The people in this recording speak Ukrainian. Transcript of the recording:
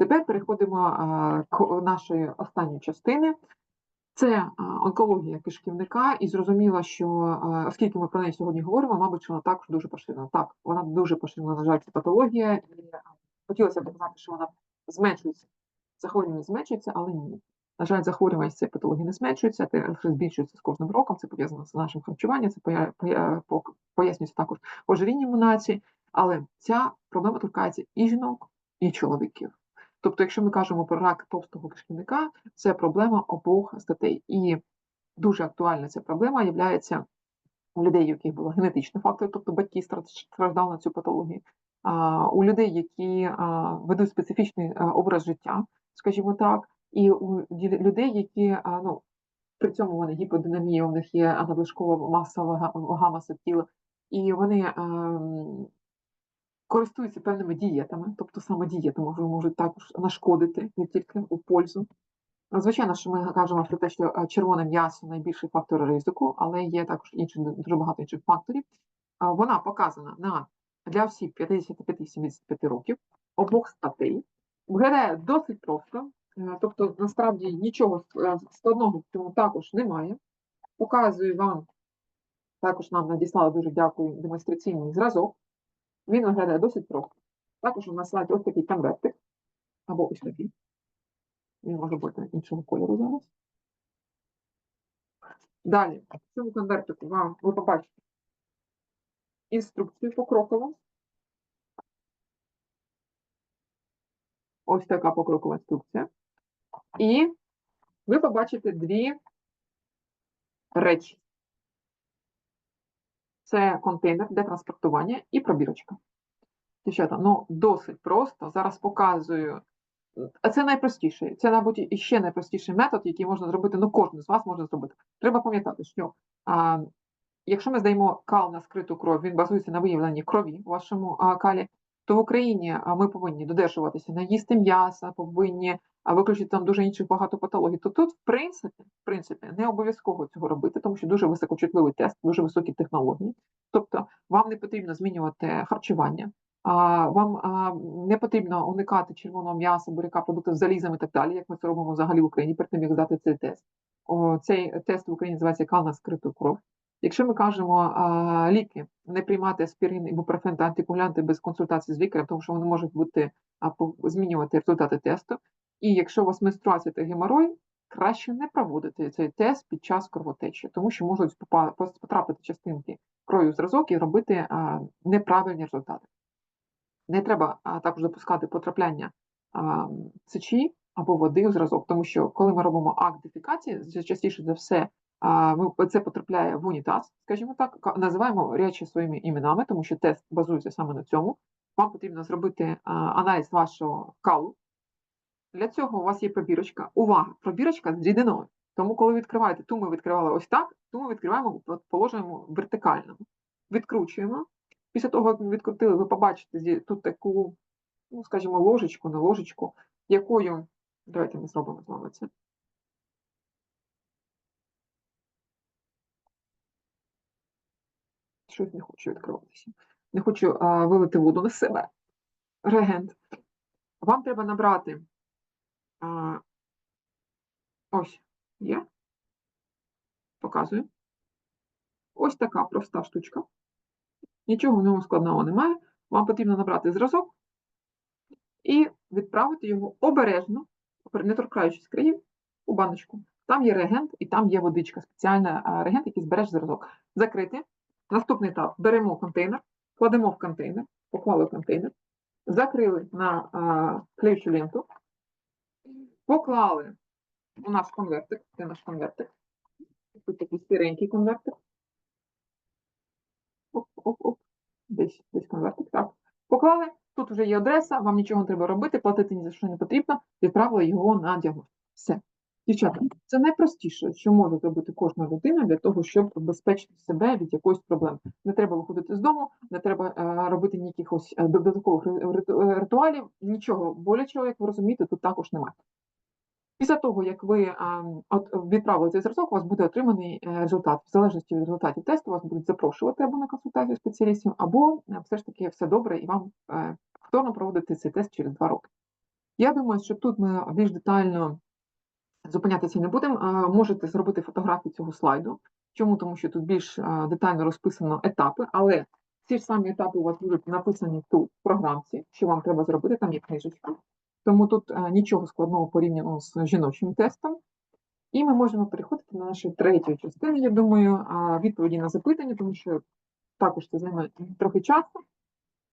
Тепер переходимо к нашої останньої частини. Це онкологія кишківника, і зрозуміло, що оскільки ми про неї сьогодні говоримо, мабуть, вона також дуже поширена. Так, вона дуже поширена, на жаль, це патологія, і хотілося б сказати, що вона зменшується, захворювання зменшується, але ні. На жаль, захворюваність цієї патології не зменшується, лише збільшується з кожним роком. Це пов'язано з нашим харчуванням, це пояснюється також ожирінням нації, але ця проблема торкається і жінок, і чоловіків. Тобто, якщо ми кажемо про рак товстого кишківника, це проблема обох статей. І дуже актуальна ця проблема є у людей, у яких було генетичний фактор, тобто батьки стра- страждали на цю патологію, у людей, які ведуть специфічний а, образ життя, скажімо так, і у людей, які ну, при цьому вони гіподинамія, у них є надлишкова маса вага, маса тіла, і вони ем, користуються певними дієтами, тобто саме дієти можуть, також нашкодити, не тільки у пользу. Звичайно, що ми кажемо про те, що е, червоне м'ясо найбільший фактор ризику, але є також інші дуже багато інших факторів. Вона показана на для осіб 55-75 років обох статей. Виглядає досить просто, е, тобто насправді нічого е, складного в цьому також немає. Показую вам, також нам надіслали дуже дякую демонстраційний зразок. Він виглядає досить просто. Також у нас слайд ось такий конвертик, або ось такий. Він може бути іншого кольору зараз. Далі, в цьому конвертику вам ви побачите інструкцію покрокову. Ось така покрокова інструкція. І ви побачите дві речі. Це контейнер для транспортування і пробірочка. Дівчата, ну досить просто. Зараз показую. А це найпростіший. Це, мабуть, і ще найпростіший метод, який можна зробити, ну кожен з вас може зробити. Треба пам'ятати, що а, якщо ми здаємо кал на скриту кров, він базується на виявленні крові у вашому а, калі, то в Україні а, ми повинні додержуватися не їсти м'яса, повинні а, виключити там дуже інших багато патологій. То тут, в принципі, в принципі, не обов'язково цього робити, тому що дуже високочутливий тест, дуже високі технології. Тобто вам не потрібно змінювати харчування. А, Вам а, не потрібно уникати червоного м'яса, буряка, продуктів з залізом і так далі, як ми це робимо взагалі в Україні, перед тим, як здати цей тест. О, цей тест в Україні називається кал на скриту кров. Якщо ми кажемо а, ліки, не приймати аспірин, ібупрофен та антикоагулянти без консультації з лікарем, тому що вони можуть бути а, змінювати результати тесту. І якщо у вас менструація та геморой, краще не проводити цей тест під час кровотечі, тому що можуть потрапити частинки крові в зразок і робити неправильні результати. Не треба також допускати потрапляння сечі або води у зразок, тому що коли ми робимо акт дефікації, частіше за все це потрапляє в унітаз, скажімо так, називаємо речі своїми іменами, тому що тест базується саме на цьому. Вам потрібно зробити аналіз вашого калу. Для цього у вас є пробірочка. Увага! Пробірочка з рідиною. Тому, коли відкриваєте, ту ми відкривали ось так, ту ми відкриваємо положеному вертикальному. Відкручуємо. Після того, як ми відкрутили, ви побачите тут таку, ну, скажімо, ложечку, не ложечку, якою. Давайте ми зробимо з вами це. Щось не хочу відкриватися. Не хочу а, вилити воду на себе. Реагент. Вам треба набрати. Ось є. Показую. Ось така проста штучка. Нічого в ньому складного немає. Вам потрібно набрати зразок і відправити його обережно, не торкаючись країв, у баночку. Там є реагент і там є водичка, спеціальна а, реагент, який збереж зразок. Закрити. Наступний етап. Беремо контейнер, кладемо в контейнер, поклали в контейнер, закрили на клеючу ленту, поклали у наш конвертик, це наш конвертик. Тут такий сіренький конвертик. Оп, оп, оп. Десь, десь конвертик, так. Поклали, тут вже є адреса, вам нічого не треба робити, платити ні за що не потрібно, відправили його на діагностику. Все. Дівчата, це найпростіше, що може зробити кожна людина для того, щоб убезпечити себе від якоїсь проблеми. Не треба виходити з дому, не треба е, робити ніякихось е, додаткових е, ритуалів, нічого болячого, як ви розумієте, тут також немає. Після того, як ви відправили цей зразок, у вас буде отриманий е, результат. В залежності від результатів тесту вас будуть запрошувати або на консультацію спеціалістів, або е, все ж таки все добре, і вам е, повторно проводити цей тест через два роки. Я думаю, що тут ми більш детально зупинятися не будемо. Можете зробити фотографію цього слайду. Чому? Тому що тут більш детально розписано етапи, але ці ж самі етапи у вас будуть написані тут, в програмці, що вам треба зробити, там є книжечка. Тому тут нічого складного порівняно з жіночим тестом. І ми можемо переходити на нашу третю частину, я думаю, відповіді на запитання, тому що також це займе трохи часу.